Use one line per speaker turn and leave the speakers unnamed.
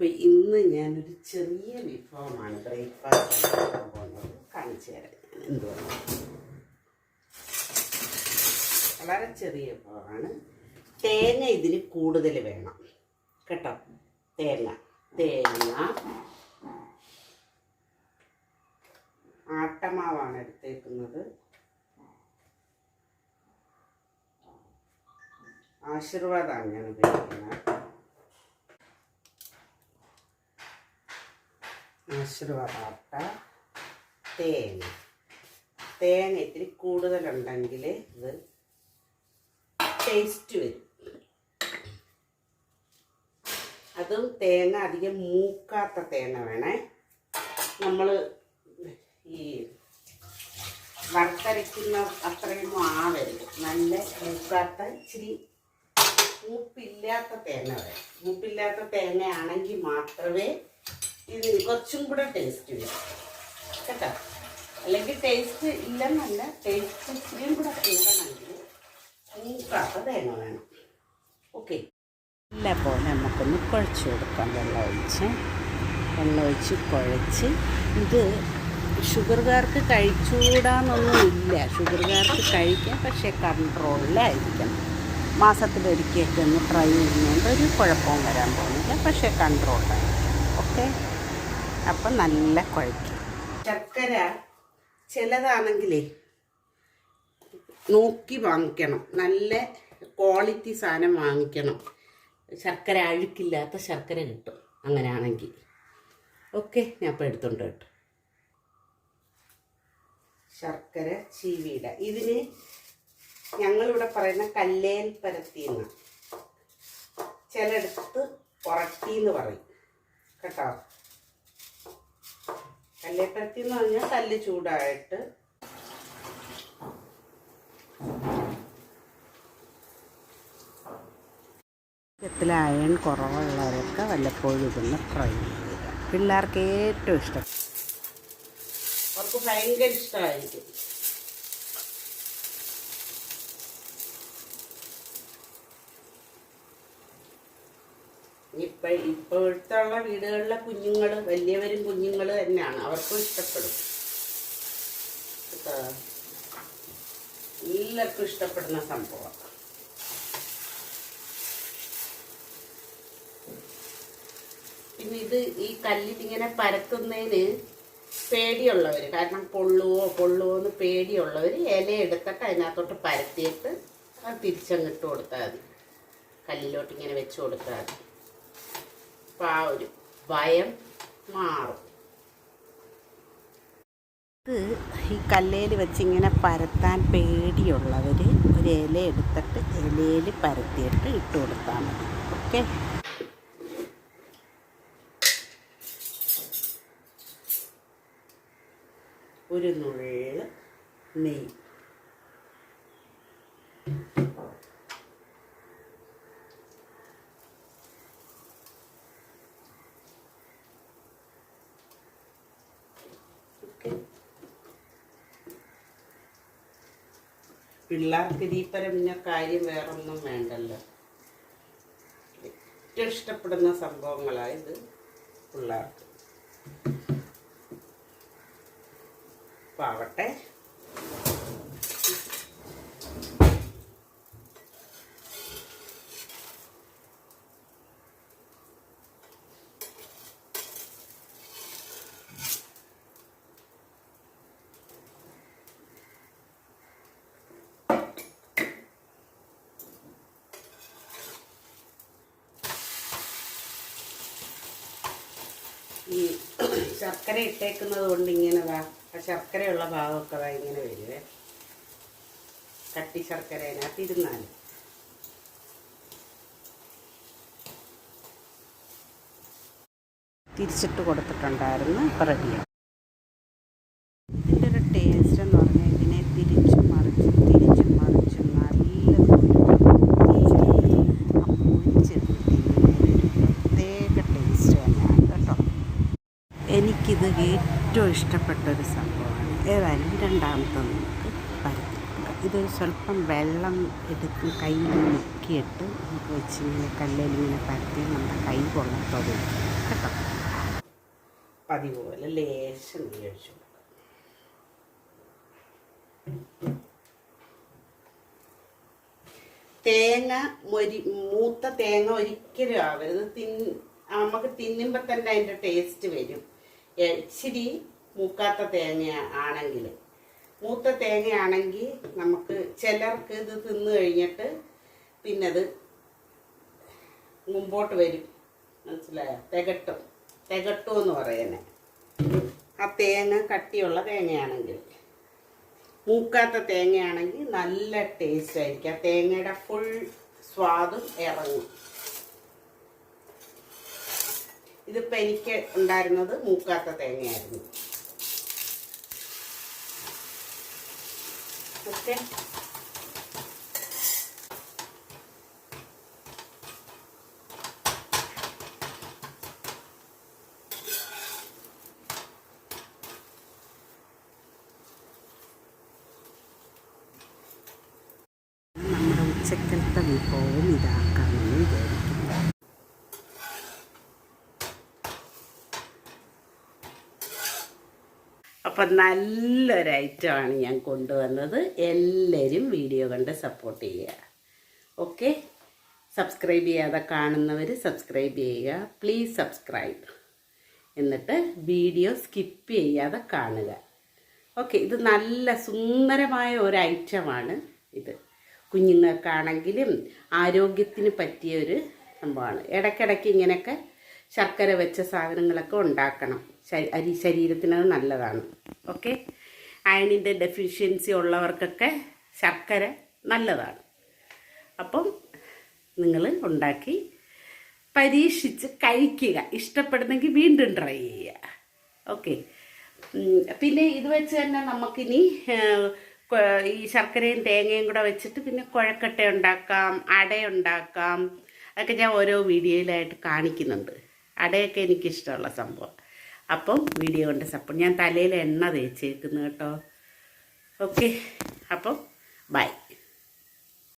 അപ്പോൾ ഇന്ന് ഞാനൊരു ചെറിയ വിഭവമാണ് ബ്രേക്ക്ഫാസ്റ്റ് പോകുന്നത്. കാണിച്ചു തരാം. ഞാൻ എന്തുവാണ് വളരെ ചെറിയ വിഭവമാണ്. തേങ്ങ ഇതിന് കൂടുതൽ വേണം. കേട്ടോ? തേങ്ങ. തേങ്ങ. ആട്ടമാവാണ് എടുത്തേക്കുന്നത്. ആശീർവാദമാണ് ഞാൻ ഉപയോഗിക്കുന്നത്. ആശീർവാദ തേൻ. തേങ്ങ ഇത്തിരി കൂടുതലുണ്ടെങ്കിൽ ഇത് ടേസ്റ്റ് വരും. അതും തേങ്ങ അധികം മൂക്കാത്ത തേങ്ങ വേണേ. നമ്മൾ ഈ വറുത്തരയ്ക്കുന്ന അത്രയൊന്നും ആവരുത് നല്ല മൂക്കാത്ത ഇച്ചിരി മൂപ്പില്ലാത്ത തേങ്ങ വേണം. മൂപ്പില്ലാത്ത തേങ്ങയാണെങ്കിൽ മാത്രമേ ഇതിന് കുറച്ചും കൂടെ ടേസ്റ്റ് വരും കേട്ടോ? അല്ലെങ്കിൽ ടേസ്റ്റ് ഇല്ലെന്നല്ല ടേസ്റ്റ് ഇച്ചിരിയും കൂടെ കൂടണമെങ്കിൽ വേണം. ഓക്കെ പോലെ നമുക്കൊന്ന് കുഴച്ച് കൊടുക്കാം. വെള്ളം ഒഴിച്ച്. വെള്ളം ഒഴിച്ച് കുഴച്ച്. ഇത് ഷുഗർകാർക്ക് കഴിച്ചുകൂടാന്നൊന്നുമില്ല. ഷുഗർകാർക്ക് കഴിക്കാം പക്ഷേ കൺട്രോളിലായിരിക്കണം. മാസത്തിലൊരിക്കലൊക്കെ ഒന്ന് ട്രൈ ചെയ്യുന്നതുകൊണ്ട് ഒരു കുഴപ്പവും വരാൻ പോകുന്നില്ല പക്ഷേ കൺട്രോളിലായിരിക്കും ഓക്കെ അപ്പം നല്ല കുഴയ്ക്കും ശർക്കര ചിലതാണെങ്കിലേ നോക്കി വാങ്ങിക്കണം. നല്ല ക്വാളിറ്റി സാധനം വാങ്ങിക്കണം. ശർക്കര അഴുക്കില്ലാത്ത ശർക്കര കിട്ടും അങ്ങനെയാണെങ്കിൽ ഓക്കെ ഞാൻ അപ്പം എടുത്തുണ്ട് കേട്ടോ ശർക്കര ചീവിയിട. ഇതിന് ഞങ്ങളിവിടെ പറയുന്ന കല്ലേൽ പരത്തി എന്ന് ചിലയിടത്ത് പുറത്തി എന്ന് പറയും. കേട്ടോ? കല്ലേപ്പരത്തി എന്ന് പറഞ്ഞാൽ കല്ല് ചൂടായിട്ട് അയൺ കുറവുള്ളവരൊക്കെ വല്ലപ്പോഴും ഇതൊന്ന് ഫ്രൈ ചെയ്യുക. പിള്ളേർക്ക് ഏറ്റവും ഇഷ്ടം. അവർക്ക് ഭയങ്കര ഇഷ്ടമായിരിക്കും ഇപ്പൊ ഇപ്പോഴത്തെ ഉള്ള വീടുകളിലെ കുഞ്ഞുങ്ങൾ വലിയവരും കുഞ്ഞുങ്ങൾ തന്നെയാണ്. അവർക്കും ഇഷ്ടപ്പെടും. എല്ലാവർക്കും ഇഷ്ടപ്പെടുന്ന സംഭവം. പിന്നെ ഇത് ഈ കല്ലിൽ ഇങ്ങനെ പരത്തുന്നതിന് പേടിയുള്ളവർ കാരണം പൊള്ളുവോ പൊള്ളുവോ എന്ന് പേടിയുള്ളവർ ഇല എടുത്തിട്ട് അതിനകത്തോട്ട് പരത്തിയിട്ട് അത് തിരിച്ചങ്ങിട്ട് കൊടുത്താൽ മതി. കല്ലിലോട്ട് ഇങ്ങനെ വെച്ച് കൊടുത്താൽ മതി. അപ്പം ആ ഒരു ഭയം മാറും. ഈ കല്ലേൽ വെച്ച് ഇങ്ങനെ പരത്താൻ പേടിയുള്ളവർ ഒരു ഇല എടുത്തിട്ട് ഇലയിൽ പരത്തിയിട്ട് ഇട്ട് കൊടുത്താൽ മതി. ഓക്കെ? ഒരു നുള്ള് നെയ്യ്. പിള്ളേർക്ക് ഇതിപ്പരം പിന്നെ കാര്യം വേറൊന്നും വേണ്ടല്ലോ. ഏറ്റവും ഇഷ്ടപ്പെടുന്ന സംഭവങ്ങളായത് പിള്ളേർക്ക്. പാവട്ടെ ഈ ശർക്കര ഇട്ടേക്കുന്നത് കൊണ്ട് ഇങ്ങനെ വാ ആ ശർക്കരയുള്ള ഭാഗമൊക്കെ വാ ഇങ്ങനെ വരുവേ. കട്ടി ശർക്കര അതിനകത്ത് ഇരുന്നാൽ തിരിച്ചിട്ട് കൊടുത്തിട്ടുണ്ടായിരുന്നു. ഇപ്പം റെഡിയാണ് ഇതിന്റെ ഒരു ടേസ്റ്റ് എന്ന് പറഞ്ഞാൽ ഇതിനെ തിരിച്ചും മറിച്ചും തിരിച്ചും മറിച്ചും നല്ലതുപോലെ ആ പൊരിച്ചെടുത്തിങ്ങനെ ഒരു പ്രത്യേക ടേസ്റ്റ് തന്നെയാണ് കേട്ടോ എനിക്കിത് ഏറ്റവും ഇഷ്ടപ്പെട്ട ഒരു സംഭവമാണ്. ഏതായാലും രണ്ടാമത്തെ നമുക്ക് പരത്തിക്കുക ഇത് സ്വല്പം വെള്ളം എടുത്ത് കയ്യിൽ മുക്കിയിട്ട് നമുക്ക് വെച്ച് ഇങ്ങനെ കല്ലിൽ ഇങ്ങനെ പരത്തി നമ്മുടെ കൈ കൊള്ളത്തോടെ കേട്ടോ? പതിവ് പോലെ ലേശം ഒഴിച്ചു തേങ്ങ മൊരി മൂത്ത തേങ്ങ ഒരിക്കലും ആവരുത്. തിൻ നമുക്ക് തിന്നുമ്പോൾ തന്നെ അതിന്റെ ടേസ്റ്റ് വരും. ഇച്ചിരി മൂക്കാത്ത തേങ്ങ ആണെങ്കിൽ മൂത്ത തേങ്ങയാണെങ്കിൽ നമുക്ക് ചിലർക്ക് ഇത് തിന്നു കഴിഞ്ഞിട്ട് പിന്നെ അത് മുമ്പോട്ട് വരും. മനസ്സിലായോ? തികട്ടും. തികട്ടും എന്ന് പറയുന്നത് ആ തേങ്ങ കട്ടിയുള്ള തേങ്ങയാണെങ്കിൽ. മൂക്കാത്ത തേങ്ങയാണെങ്കിൽ നല്ല ടേസ്റ്റ് ആയിരിക്കും. ആ തേങ്ങയുടെ ഫുൾ സ്വാദും ഇറങ്ങും. ഇതിപ്പോൾ എനിക്ക് ഉണ്ടായിരുന്നത് മൂക്കാത്ത തേങ്ങയായിരുന്നു. ഓക്കെ. ഉച്ചക്കലത്തെ വിഭവം ഇതാക്കാമെന്ന് വിചാരിക്കുന്നു. അപ്പം നല്ലൊരു ഐറ്റമാണ് ഞാൻ കൊണ്ടുവന്നത്. എല്ലാവരും വീഡിയോ കണ്ട് സപ്പോർട്ട് ചെയ്യുക. ഓക്കെ സബ്സ്ക്രൈബ് ചെയ്യാതെ കാണുന്നവർ സബ്സ്ക്രൈബ് ചെയ്യുക. പ്ലീസ് സബ്സ്ക്രൈബ് എന്നിട്ട് വീഡിയോ സ്കിപ്പ് ചെയ്യാതെ കാണുക. ഓക്കെ ഇത് നല്ല സുന്ദരമായ ഒരു ഐറ്റമാണ് ഇത്. കുഞ്ഞുങ്ങൾക്കാണെങ്കിലും ആരോഗ്യത്തിന് പറ്റിയ ഒരു സംഭവമാണ്. ഇടയ്ക്കിടയ്ക്ക് ഇങ്ങനെയൊക്കെ ശർക്കര വെച്ച സാധനങ്ങളൊക്കെ ഉണ്ടാക്കണം. അരി ശരീരത്തിന് അത് നല്ലതാണ്. ഓക്കെ? അയണിന്റെ ഡെഫിഷ്യൻസി ഉള്ളവർക്കൊക്കെ ശർക്കര നല്ലതാണ്. അപ്പം നിങ്ങൾ ഉണ്ടാക്കി പരീക്ഷിച്ച് കഴിക്കുക. ഇഷ്ടപ്പെടുന്നെങ്കിൽ വീണ്ടും ട്രൈ ചെയ്യുക. ഓക്കെ? പിന്നെ ഇത് വെച്ച് തന്നെ നമുക്കിനി ഈ ശർക്കരയും തേങ്ങയും കൂടെ വെച്ചിട്ട് പിന്നെ കുഴക്കട്ട ഉണ്ടാക്കാം അട ഉണ്ടാക്കാം. അതൊക്കെ ഞാൻ ഓരോ വീഡിയോയിലായിട്ട് കാണിക്കുന്നുണ്ട്. അടയൊക്കെ എനിക്കിഷ്ടമുള്ള സംഭവം. അപ്പം വീഡിയോ കൊണ്ട് സപ്പോർട്ട് ഞാൻ തലയിൽ എണ്ണ തേച്ചേക്കുന്നു കേട്ടോ. ഓക്കെ അപ്പം ബൈ